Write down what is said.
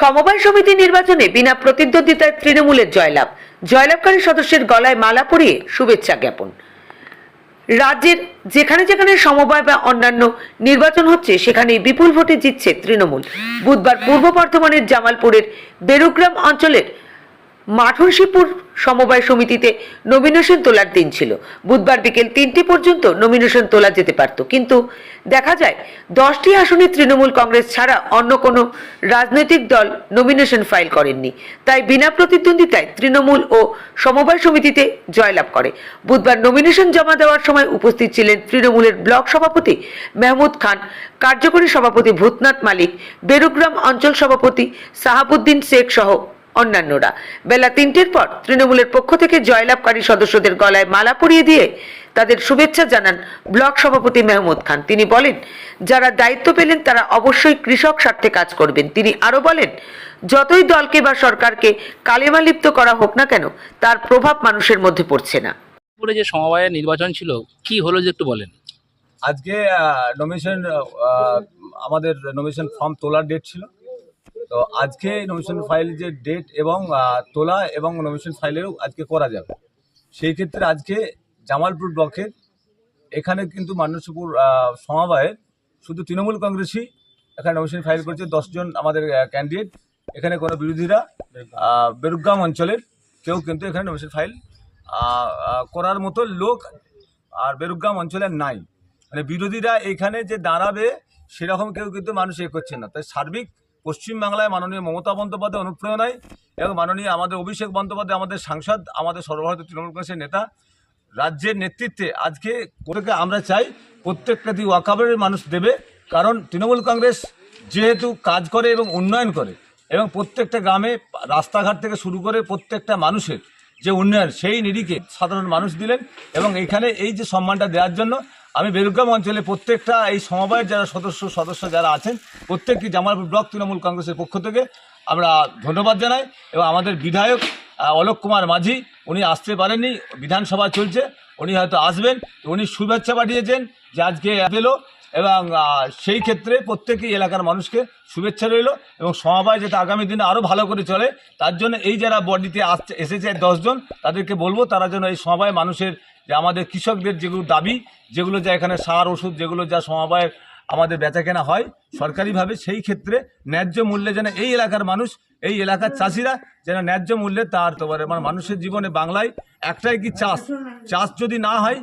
সমবায় সমিতি নির্বাচনে বিনা প্রতিদ্বন্দ্বিতায় তৃণমূলের জয়লাভ। জয়লাভকারী সদস্যের গলায় মালা পরিয়ে শুভেচ্ছা জ্ঞাপন। রাজ্যের যেখানে যেখানে সমবায় বা অন্যান্য নির্বাচন হচ্ছে সেখানে বিপুল ভোটে জিতছে তৃণমূল। বুধবার পূর্ব বর্ধমানের জামালপুরের বেরুগ্রাম অঞ্চলের মাঠুরশিপুর সমবায় সমিতিতে নমিনেশন তোলার দিন ছিল। বুধবার বিকেল তিনটে পর্যন্ত নমিনেশন তোলা যেতে পারত। কিন্তু দেখা যায়, দশটি আসনে তৃণমূল কংগ্রেস ছাড়া অন্য কোনো রাজনৈতিক দল নমিনেশন ফাইল করেননি। তাই বিনা প্রতিদ্বন্দ্বিতায় তৃণমূল ও সমবায় সমিতিতে জয়লাভ করে। বুধবার নমিনেশন জমা দেওয়ার সময় উপস্থিত ছিলেন তৃণমূলের ব্লক সভাপতি মেহমুদ খান, কার্যকরী সভাপতি ভূতনাথ মালিক, বেরুগ্রাম অঞ্চল সভাপতি সাহাবুদ্দিন শেখ সহ অন্যান্যরা। বেলা তিনটের পর তৃণমূলের পক্ষ থেকে জয়লাভকারী সদস্যদের গলায় মালা পরিয়ে দিয়ে তাদের শুভেচ্ছা জানান ব্লক সভাপতি মেহমুদ খান। তিনি বলেন যারা দায়িত্ব পেলেন তারা অবশ্যই কৃষক স্বার্থে কাজ করবেন। তিনি আরও বলেন যতই দলকে বা সরকারকে কালেমা লিপ্ত করা হোক না কেন তার প্রভাব মানুষের মধ্যে পড়ছে না। পুরে যে সমবায়ের নির্বাচন ছিল কি হলো যে একটু বলেন? আজকে নমিনেশন আমাদের নমিনেশন ফর্ম তোলার ডেট ছিল। তো আজকে নমিনেশন ফাইল যে ডেট এবং তোলা এবং নমিনেশন ফাইলেরও আজকে করা যাবে। সেই ক্ষেত্রে আজকে জামালপুর ব্লকের, এখানে কিন্তু মান্যসপুর সমবায়ের, শুধু তৃণমূল কংগ্রেসই এখানে নমিনেশন ফাইল করেছে। দশজন আমাদের ক্যান্ডিডেট এখানে কোনো বিরোধীরা বেরুগ্রাম অঞ্চলের, কেউ কিন্তু এখানে নমিনেশন ফাইল করার মতো লোক আর বেরুগ্রাম অঞ্চলের নাই। মানে বিরোধীরা এখানে যে দাঁড়াবে, সেরকম কেউ কিন্তু মানুষ এ করছে না। তাই সার্বিক পশ্চিমবাংলায় মাননীয় মমতা বন্দ্যোপাধ্যায় অনুপ্রেরণায় এবং মাননীয় আমাদের অভিষেক বন্দ্যোপাধ্যায়, আমাদের সাংসদ, আমাদের সর্বভারতীয় তৃণমূল কংগ্রেসের নেতা, রাজ্যের নেতৃত্বে আজকে কোথাকে আমরা চাই, প্রত্যেকটা দিয়ে ওয়াকাবের মানুষ দেবে, কারণ তৃণমূল কংগ্রেস যেহেতু কাজ করে এবং উন্নয়ন করে এবং প্রত্যেকটা গ্রামে রাস্তাঘাট থেকে শুরু করে প্রত্যেকটা মানুষের যে উন্নয়ন, সেই নিরিখে সাধারণ মানুষ দিলেন এবং এইখানে এই যে সম্মানটা দেওয়ার জন্য আমি বেলুগ্রাম অঞ্চলে প্রত্যেকটা এই সমবায়ের যারা সদস্য সদস্য যারা আছেন, প্রত্যেকটি জামালপুর ব্লক তৃণমূল কংগ্রেসের পক্ষ থেকে আমরা ধন্যবাদ জানাই এবং আমাদের বিধায়ক অলোক কুমার মাঝি, উনি আসতে পারেননি, বিধানসভা চলছে, উনি হয়তো আসবেন, উনি শুভেচ্ছা পাঠিয়েছেন যে আজকে পেল এবং সেই ক্ষেত্রে প্রত্যেকই এলাকার মানুষকে শুভেচ্ছা রইল এবং সমবায় যাতে আগামী দিনে আরও ভালো করে চলে, তার জন্য এই যারা বডিতে আসছে এসেছে দশজন, তাদেরকে বলব তারা যেন এই সমবায় মানুষের যে আমাদের কৃষকদের যেগুলো দাবি, যেগুলো যা এখানে সার, ওষুধ যেগুলো যা সমবায়ের আমাদের বেচাকেনা হয় সরকারিভাবে, সেই ক্ষেত্রে ন্যায্য মূল্যে যেন এই এলাকার মানুষ, এই এলাকার চাষিরা যেন ন্যায্য মূল্যে তার তো পারে মানে মানুষের জীবনে বাংলায় একটাই কি চাষ? চাষ যদি না হয়